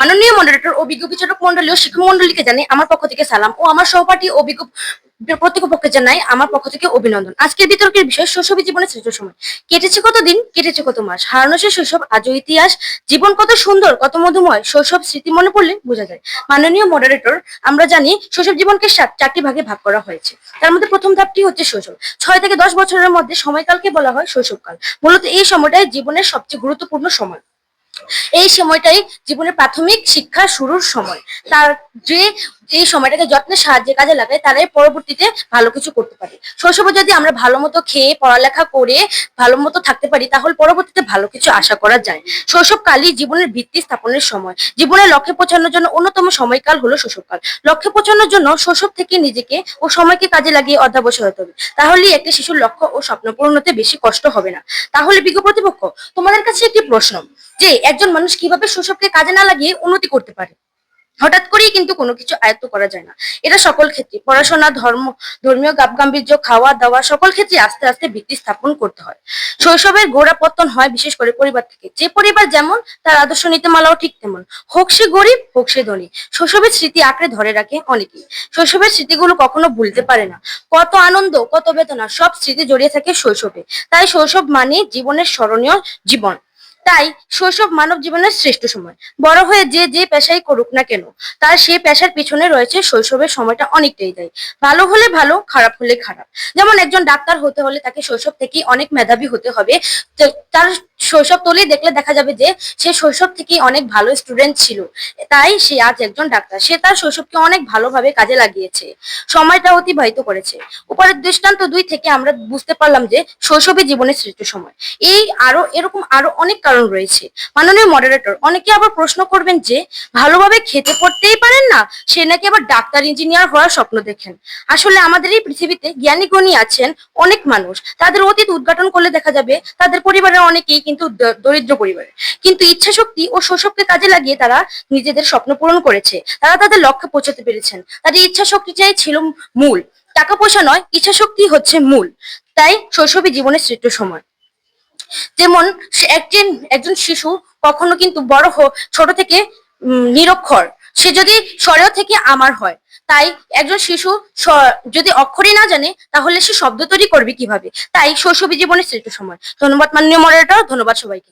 মাননীয় মডারেটর ও বিজ্ঞ বিচারক মন্ডলী ও শিক্ষক মন্ডলীকে জানাই আমার পক্ষ থেকে সালাম ও আমার সহপাঠী ও বিজ্ঞ প্রতিপক্ষকে জানাই আমার পক্ষ থেকে অভিনন্দন। আজকের বিতর্কের বিষয় শৈশবী জীবনের শ্রেষ্ঠ সময়। কেটেছে কত দিন, কেটেছে কত মাস? হারানো সে শৈশব, আজও ইতিহাস, জীবন কত সুন্দর, কত মধুময়, শৈশব স্মৃতি মনে পড়লে বোঝা যায়। মাননীয় মডারেটর আমরা জানি শৈশব জীবনকে সাত, চারটি ভাগে ভাগ করা হয়েছে। তার মধ্যে প্রথম ধাপটি হচ্ছে শৈশব। ছয় থেকে দশ বছরের মধ্যে সময়কালকে বলা হয় শৈশবকাল। মূলত এই সময়টাই জীবনের সবচেয়ে গুরুত্বপূর্ণ সময়। এই সময়টাই জীবনের প্রাথমিক শিক্ষা শুরুর সময়। তার যে এই সময়টাকে যত্নের সাহায্যে কাজে লাগায় তারাই পরবর্তীতে ভালো কিছু করতে পারে। শৈশবে যদি আমরা ভালো মতো খেয়ে, পড়ালেখা করে ভালো মতো থাকতে পারি, তাহলে পরবর্তীতে ভালো কিছু আশা করা যায়। শৈশবকালই জীবনের ভিত্তি স্থাপনের সময়। জীবনের লক্ষ্যে পৌঁছানোর জন্য অন্যতম সময়কাল হলো শৈশবকাল। লক্ষ্যে পৌঁছানোর জন্য শৈশব থেকে নিজেকে ও সময়কে কাজে লাগিয়ে অধ্যাবসায় হতে হবে। তাহলেই একটি শিশুর লক্ষ্য ও স্বপ্ন পূরণ হতে বেশি কষ্ট হবে না। তাহলে বিজ্ঞ প্রতিপক্ষ, তোমাদের কাছে একটি প্রশ্ন, যে একজন মানুষ কীভাবে শৈশবকে কাজে না লাগিয়ে উন্নতি করতে পারে? হঠাৎ করেই কিন্তু কোনো কিছু আয়ত্ত করা যায় না। এটা সকল ক্ষেত্রে। পড়াশোনা, ধর্ম, ধর্মীয় গাম্ভীর্য খাওয়া দাওয়া সকল ক্ষেত্রে আস্তে আস্তে ভিত্তি স্থাপন করতে হয়। শৈশবের গোড়া পত্তন হয় বিশেষ করে পরিবার থেকে। যে পরিবার যেমন, তার আদর্শ নীতিমালাও ঠিক তেমন। হোক সে গরিব, হোক সে ধনী। শৈশবের স্মৃতি আঁকড়ে ধরে রাখে অনেকেই। শৈশবের স্মৃতিগুলো কখনো ভুলতে পারে না। কত আনন্দ, কত বেদনা, সব স্মৃতি জড়িয়ে থাকে শৈশবে। তাই শৈশব মানে জীবনের স্মরণীয় জীবন। তাই শৈশব মানব জীবনের শ্রেষ্ঠ সময়। বড় হয়ে যে যে পেশাই করুক না কেন, তার সেই পেশার পিছনে রয়েছে শৈশবের সময়টা অনেকটাই দেয়। ভালো হলে ভালো, খারাপ হলে খারাপ। যেমন একজন ডাক্তার হতে হলে তাকে শৈশব থেকেই অনেক মেধাবী হতে হবে। তার শৈশব তলেই দেখলে দেখা যাবে যে সে শৈশব থেকেই অনেক ভালো স্টুডেন্ট ছিল। তাই সে আজ একজন ডাক্তার। সে তার শৈশবকে অনেক ভালোভাবে কাজে লাগিয়েছে। সময়টা অতিবাহিত করেছে। উপরের দৃষ্টান্ত দুই থেকে আমরা বুঝতে পারলাম যে শৈশবই জীবনের শ্রেষ্ঠ সময়। এই আরও, এরকম আরও অনেক কারণ রয়েছে। মাননীয় মডারেটর অনেকে আবার প্রশ্ন করবেন যে, ভালোভাবে খেতে পড়তেই পারেন না? সে নাকি আবার ডাক্তার ইঞ্জিনিয়ার হওয়ার স্বপ্ন দেখেন। আসলে আমাদের এই পৃথিবীতে জ্ঞানী গুণী আছেন অনেক মানুষ। তাদের অতীত উদ্ঘাটন করলে দেখা যাবে তাদের পরিবারের অনেকেই কিন্তু দ- দরিদ্র পরিবারের। কিন্তু ইচ্ছা শক্তি ও শৈশবকে কাজে লাগিয়ে তারা নিজেদের স্বপ্ন পূরণ করেছে। তারা তাদের লক্ষ্যে পৌঁছাতে পেরেছেন। তাদের ইচ্ছা শক্তিটাই ছিল মূল। টাকা পয়সা নয় ইচ্ছা শক্তি হচ্ছে মূল। তাই শৈশবী জীবনের শ্রেষ্ঠ সময়। যেমন একজন একজন শিশু কখনো কিন্তু বড় ছোট থেকে নিরক্ষর। সে যদি স্বরেও থেকে আমার হয়, তাই একজন শিশু যদি অক্ষরই না জানে, তাহলে সে শব্দ তৈরি করবে কীভাবে? তাই শৈশবী জীবনের শ্রেষ্ঠ সময়। ধন্যবাদ মাননীয় মরেটা ধন্যবাদ সবাইকে।